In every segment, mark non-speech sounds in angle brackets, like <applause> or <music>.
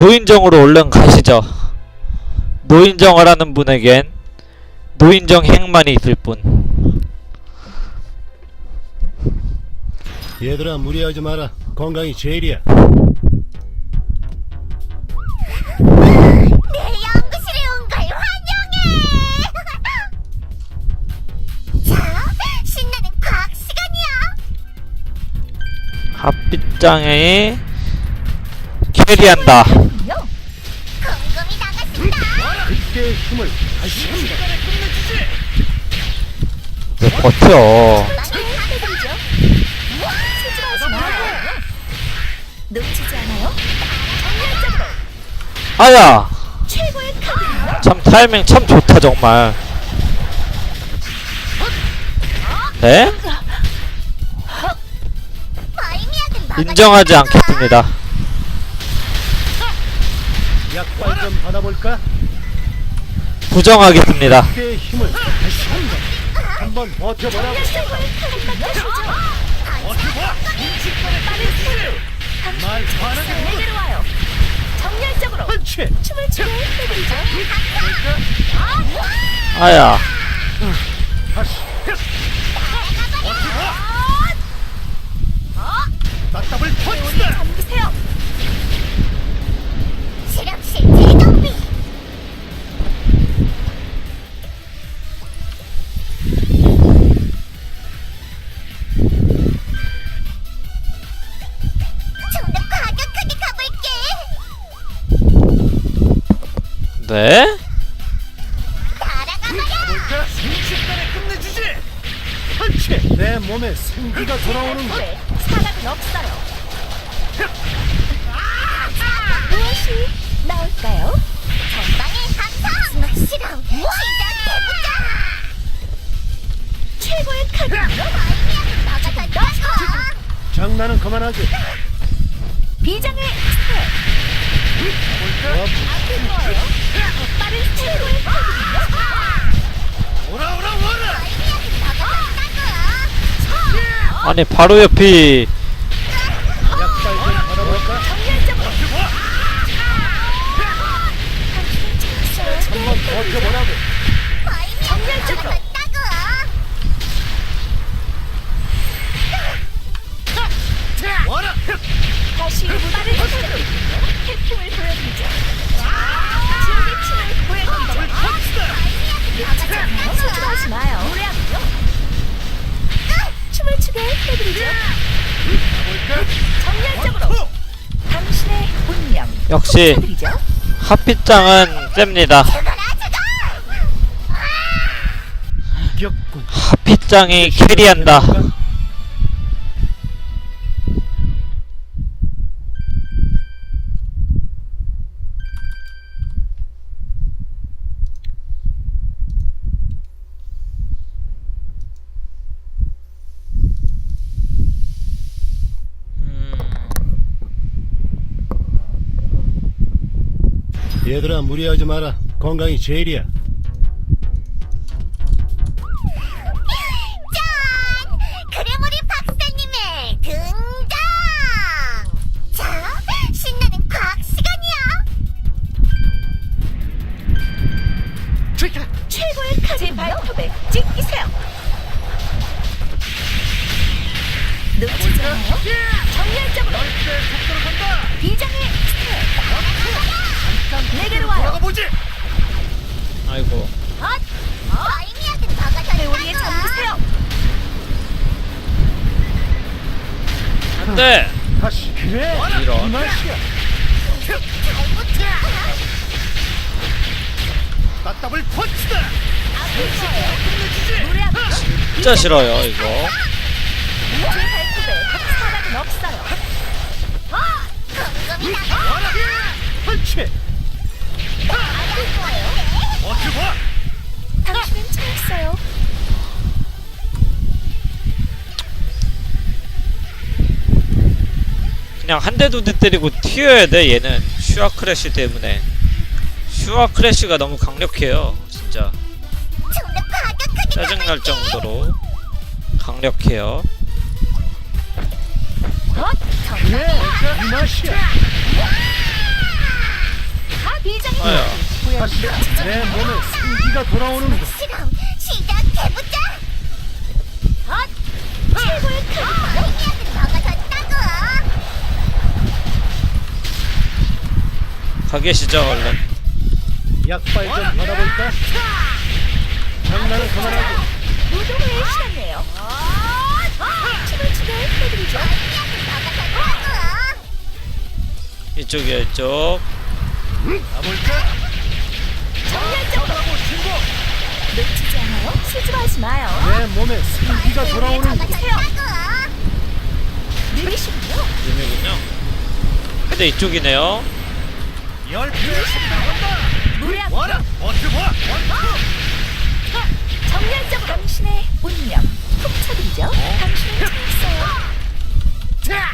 노인정으로 얼른 가시죠. 노인정을 하는 분에겐 노인정 행만이 있을 뿐. 얘들아 무리하지 마라 건강이 제일이야 내 연구실에 온 걸 환영해! <laughs> 자, 신나는 과학 시간이야! 핫빛장에 캐리한다. 그때의 힘을 다시 한번 왜 버텨? 놓치지 않아요? 아야! 최고의 카드! 참 타이밍 참 좋다 정말. 네? 인정하지. 않겠습니다. 약발 좀 받아볼까? 부정하겠습니다. 그때 네? 순식간에 끝내주지 펀치 내 몸에 생기가 돌아오는 걸 사각은 없어요. 무엇이 나올까요? 전방에 항상 실험 시작해보자. 최고의 카드. 마이미약은 막아달라고. 장난은 그만하지 비장의 스텝. 앞에 뭐예요? 아니 바로 옆이 다시 빠른 태풍을 보여드리죠. 역시. 핫빛장은 셉니다. 핫빛장이 캐리한다. 얘들아 무리하지 마라 건강이 제일이야 짠! 그래머리 박사님의 등장! 자, 신나는 과학 시간이야! 최고의 카드 발톱에 찍히세요! 놓치지 않아요? 정열적으로 비장의 스텝! 내게로 와요! 보지 아이고. 헛! 마이미약은 막아달라고! 회오리에 잠드세요! 안돼. 다시 그래 이런. 이 맛이야 잘못해! 맞답을 펀치다 노래하고 진짜 싫어요 이거. 그냥 한대두대 때리고 튀어야 돼 얘는 슈아 크래쉬 때문에. 슈아 크래쉬가 너무 강력해요 진짜. 짜증날 정도로 강력해요. 아야 내 몸에 생기가 돌아오는 것. 시작해보자. 헛! 최고의 카드 아이미한테 먹어줬다고. 가 계시죠 얼른 약발 좀 받아볼까? 장난은 그만하고 무도회의 시간이에요. 춤을 추게 해드리죠. 이쪽이요 이쪽 가볼까? 정렬적으로 놓치지 않아요? 실수하지 마요. 내 몸에 생기가 돌아오는. 느리시군요. 님이군요 근데 이쪽이네요 열표의 신발 간다. 무례한 와라, 어떻게 봐? 정렬적으로 당신의 운명 훔쳐드리죠. 당신이 잘했어요. 자,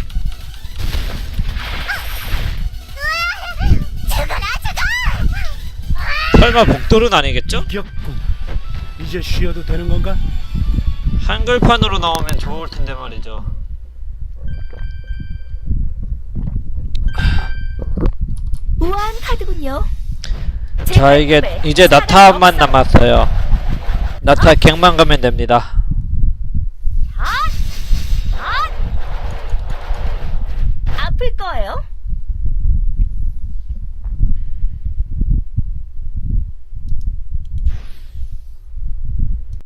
죽어라 죽어! 설마 복돌은 아니겠죠? 이겼군. 이제 쉬어도 되는 건가? 한글판으로 나오면 좋을 텐데 말이죠 우아한 카드군요. 제자 이게 이제 나타만. 남았어요 나타 갱만 가면 됩니다